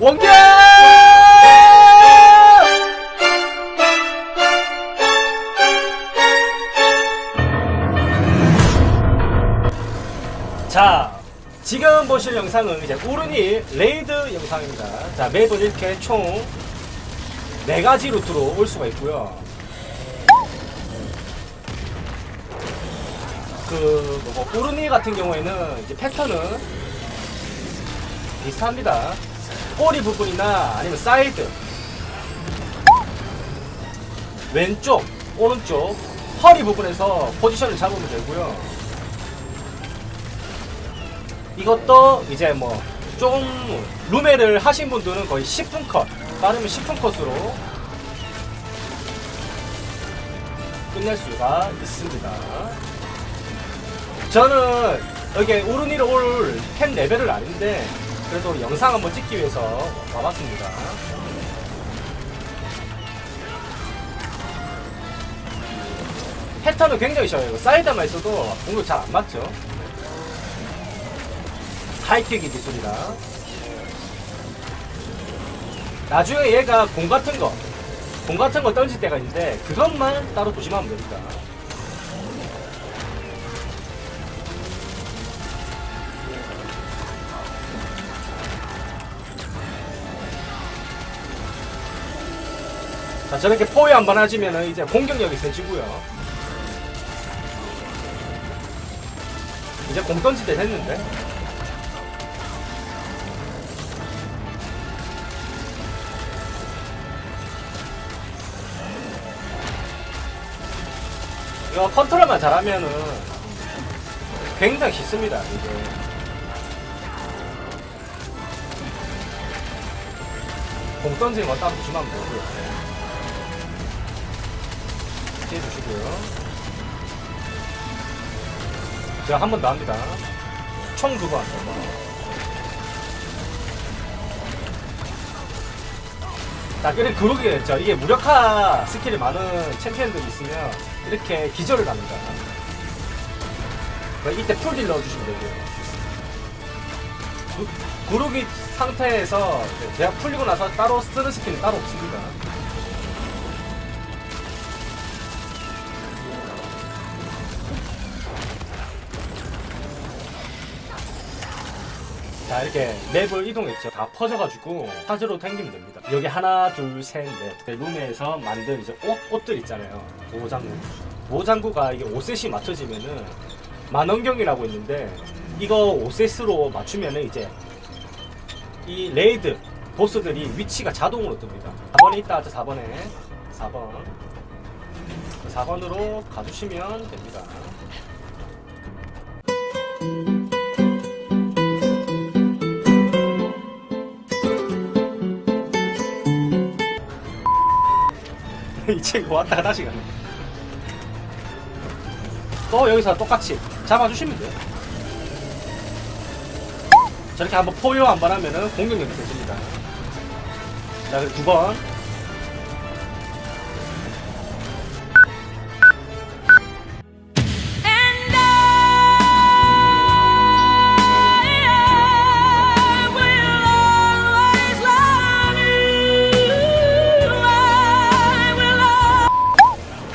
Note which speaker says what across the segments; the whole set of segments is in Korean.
Speaker 1: 원격! 자, 지금 보실 영상은 이제 우르니 레이드 영상입니다. 자, 맵은 이렇게 총 4가지 루트로 올 수가 있고요. 그, 뭐고, 우르니 같은 경우에는 이제 패턴은 비슷합니다. 꼬리 부분이나 아니면 사이드, 왼쪽, 오른쪽, 허리 부분에서 포지션을 잡으면 되고요. 이것도 이제 뭐좀 루메를 하신 분들은 거의 10분 컷, 빠르면 10분 컷으로 끝낼 수가 있습니다. 저는 여기 우르니로 올 템 레벨을 아닌데 그래도 영상 한번 찍기 위해서 와봤습니다. 패턴은 굉장히 쉬워요. 사이드만 있어도 공격 잘 안 맞죠. 하이킥이 기술이라. 나중에 얘가 공 같은 거, 공 같은 거 던질 때가 있는데 그것만 따로 조심하면 됩니다. 자, 저렇게 포위 한번 하시면은 이제 공격력이 세지고요. 이제 공 던질 때 됐는데. 이거 컨트롤만 잘하면은 굉장히 쉽습니다. 이게. 공 던지는 거 따로 조심하면 되고요. 피해주시고요. 제가 한번더 합니다. 총 두 번. 자, 그래, 그러겠죠. 이게 무력화 스킬이 많은 챔피언들이 있으면 이렇게 기절을 합니다. 그러니까 이때 풀딜 넣어주시면 되고요. 구, 구르기 상태에서 제가 풀리고 나서 따로 쓰는 스킬은 따로 없습니다. 자 이렇게 맵을 이동했죠. 다 퍼져가지고 화재로 당기면 됩니다. 여기 하나 둘셋넷. 룸에서 만든 이제 옷, 옷들 있잖아요. 보호장구. 보호장구가 이게 5셋이 맞춰지면은 만원경이라고 있는데 이거 5셋으로 맞추면은 이제 이 레이드 보스들이 위치가 자동으로 뜹니다. 4번에 있다 하죠 4번에. 4번. 4번으로 가주시면 됩니다 이 친구 왔다가 다시 가네. 또 여기서 똑같이 잡아주시면 돼요. 저렇게 한번 포효 한번 하면은 공격력이 세집니다. 자, 그리고 두 번.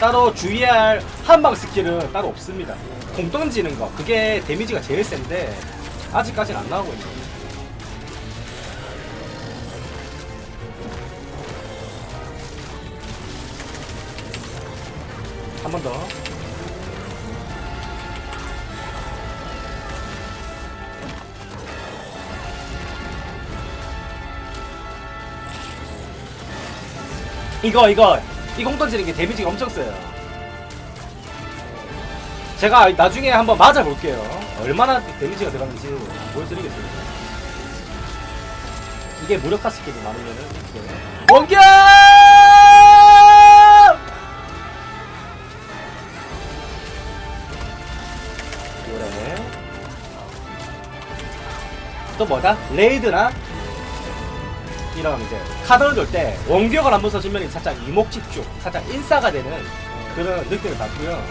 Speaker 1: 따로 주의할 한방 스킬은 따로 없습니다. 공 던지는 거, 그게 데미지가 제일 센데, 아직까지는 안 나오고 거예요. 한 번 더. 이거, 이거, 이 공 던지는 게 데미지가 엄청 세요. 제가 나중에 한번 맞아볼게요. 얼마나 데미지가 들어갔는지 보여드리겠습니다. 이게 무력화 스킬이 많으면은 이렇게 원격! 요래. 또 뭐다? 레이드나 이런 이제 카드를 돌 때 원격을 한번 써주면 살짝 이목 집중, 살짝 인싸가 되는 그런 느낌을 받고요.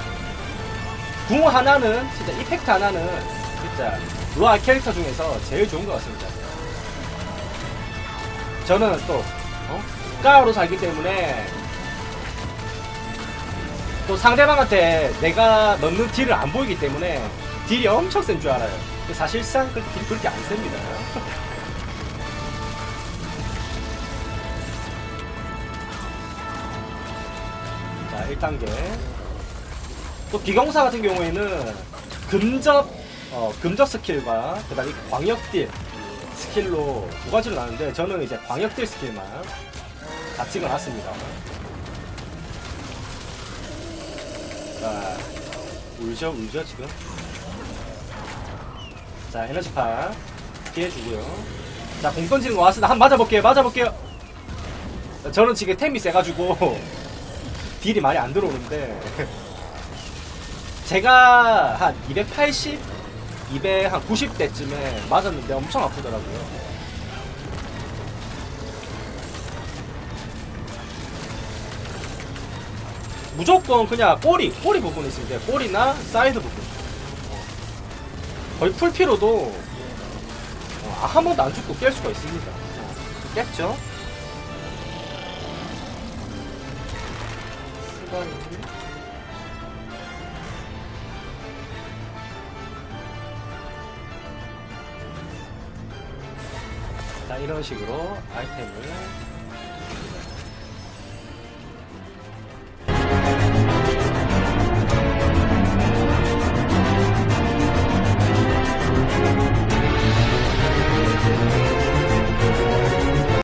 Speaker 1: 궁 하나는 진짜 이펙트 하나는 진짜 로아 캐릭터 중에서 제일 좋은 것 같습니다. 저는 또 어? 까로 살기 때문에 또 상대방한테 내가 넣는 딜을 안 보이기 때문에 딜이 엄청 센 줄 알아요. 사실상 그렇게 딜이 그렇게 안 셉니다. 자, 1단계. 또 비경사 같은 경우에는 금접, 어, 금접 스킬과 그 다음에 광역딜 스킬로 두 가지로 나는데 저는 이제 광역딜 스킬만 다 찍어놨습니다. 자, 울죠, 울죠, 지금. 자, 에너지파 피해주고요. 자, 공 던지는 거 왔습니다. 한번 맞아볼게요, 맞아볼게요. 자, 저는 지금 템이 세가지고 딜이 많이 안 들어오는데 제가 한 280, 200, 한 90대쯤에 맞았는데 엄청 아프더라고요. 무조건 그냥 꼬리, 꼬리 부분이 있으면 돼요. 꼬리나 사이드 부분. 거의 풀피로도 어, 아, 한 번도 안 죽고 깰 수가 있습니다. 어, 깼죠? 스바니. 자, 이런 식으로 아이템을